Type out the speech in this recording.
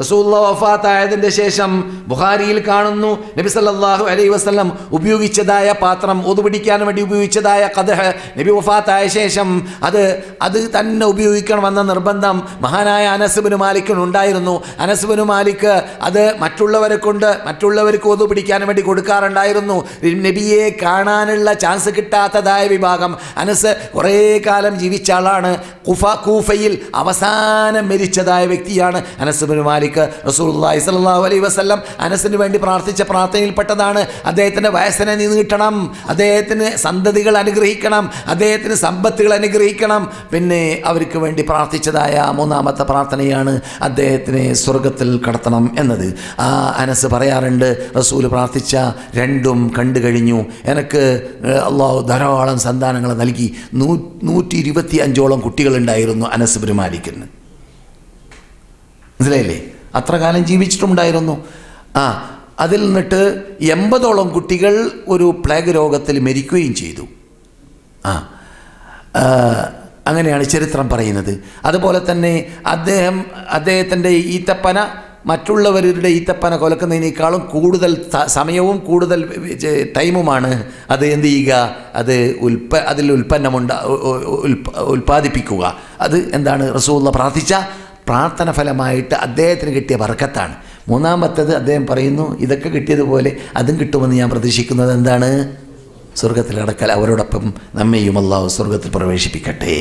റസൂല്ല വഫാത്തായതിന്റെ ശേഷം ബുഹാരിയിൽ കാണുന്നു. നബി സല്ലാഹു അലൈഹി വസ്ലം ഉപയോഗിച്ചതായ പാത്രം ഒതുപിടിക്കാൻ വേണ്ടി ഉപയോഗിച്ചതായ കഥഹ് നബി വഫാത്തായ ശേഷം അത് അത് തന്നെ ഉപയോഗിക്കണമെന്ന നിർബന്ധം മഹാനായ അനസുബിന് മാലിക്കിന് ഉണ്ടായിരുന്നു. അനസുബിന് മാലിക്ക് അത് മറ്റുള്ളവരെ കൊണ്ട് മറ്റുള്ളവർക്ക് ഒതു പിടിക്കാൻ വേണ്ടി കൊടുക്കാറുണ്ടായിരുന്നു. നബിയെ കാണാനുള്ള ചാൻസ് കിട്ടാത്തതായ വിഭാഗം അനസ് കുറേ കാലം ജീവിച്ച ആളാണ്. കുഫ കൂഫയിൽ അവസാനം മരിച്ചതായ വ്യക്തിയാണ് അനസുബിന് മാലിക്. റസൂലുള്ളാഹി സ്വല്ലല്ലാഹു അലൈ വസ്ലം അനസിന് വേണ്ടി പ്രാർത്ഥിച്ച പ്രാർത്ഥനയിൽപ്പെട്ടതാണ്. അദ്ദേഹത്തിന്റെ വയസ്സിനെ നീട്ടണം. അദ്ദേഹത്തിന് സന്തതികൾ അനുഗ്രഹിക്കണം. അദ്ദേഹത്തിന് സമ്പത്തുകൾ അനുഗ്രഹിക്കണം. പിന്നെ അവർക്ക് വേണ്ടി പ്രാർത്ഥിച്ചതായ മൂന്നാമത്തെ പ്രാർത്ഥനയാണ് അദ്ദേഹത്തിനെ സ്വർഗത്തിൽ കടത്തണം എന്നത്. ആ അനസ് പറയാറുണ്ട് റസൂൽ പ്രാർത്ഥിച്ച രണ്ടും കണ്ടു കഴിഞ്ഞു. എനിക്ക് അള്ളാഹു ധാരാളം സന്താനങ്ങൾ നൽകി. നൂ നൂറ്റി ഇരുപത്തി അഞ്ചോളം കുട്ടികളുണ്ടായിരുന്നു അനസ് പെരുമാലിക്കുന്നത് മാലിക്കിന്. മനസ്സിലായില്ലേ? അത്ര കാലം ജീവിച്ചിട്ടുണ്ടായിരുന്നു ആ അതിൽ നിന്നിട്ട് എൺപതോളം കുട്ടികൾ ഒരു പ്ലേഗ് രോഗത്തിൽ മരിക്കുകയും ചെയ്തു. ആ അങ്ങനെയാണ് ചരിത്രം പറയുന്നത്. അതുപോലെ തന്നെ അദ്ദേഹം അദ്ദേഹത്തിന്റെ ഈത്തപ്പന മറ്റുള്ളവരുടെ ഈത്തപ്പന കൊലക്കുന്നതിനേക്കാളും കൂടുതൽ സമയവും കൂടുതൽ ടൈമുമാണ് അത് എന്ത് ചെയ്യുക? അത് ഉൽപ്പ അതിൽ ഉൽപ്പന്നമുണ്ട ഉൽപ്പാദിപ്പിക്കുക അത് എന്താണ് റസൂള്ള പ്രാർത്ഥിച്ച? പ്രാർത്ഥന ഫലമായിട്ട് അദ്ദേഹത്തിന് കിട്ടിയ വർക്കത്താണ് മൂന്നാമത്തേത് അദ്ദേഹം പറയുന്നു ഇതൊക്കെ കിട്ടിയതുപോലെ അതും കിട്ടുമെന്ന് ഞാൻ പ്രതീക്ഷിക്കുന്നത് എന്താണ്? സ്വർഗത്തിൽ അടക്കൽ അവരോടൊപ്പം നമ്മയും അള്ളാഹു സ്വർഗത്തിൽ പ്രവേശിപ്പിക്കട്ടെ.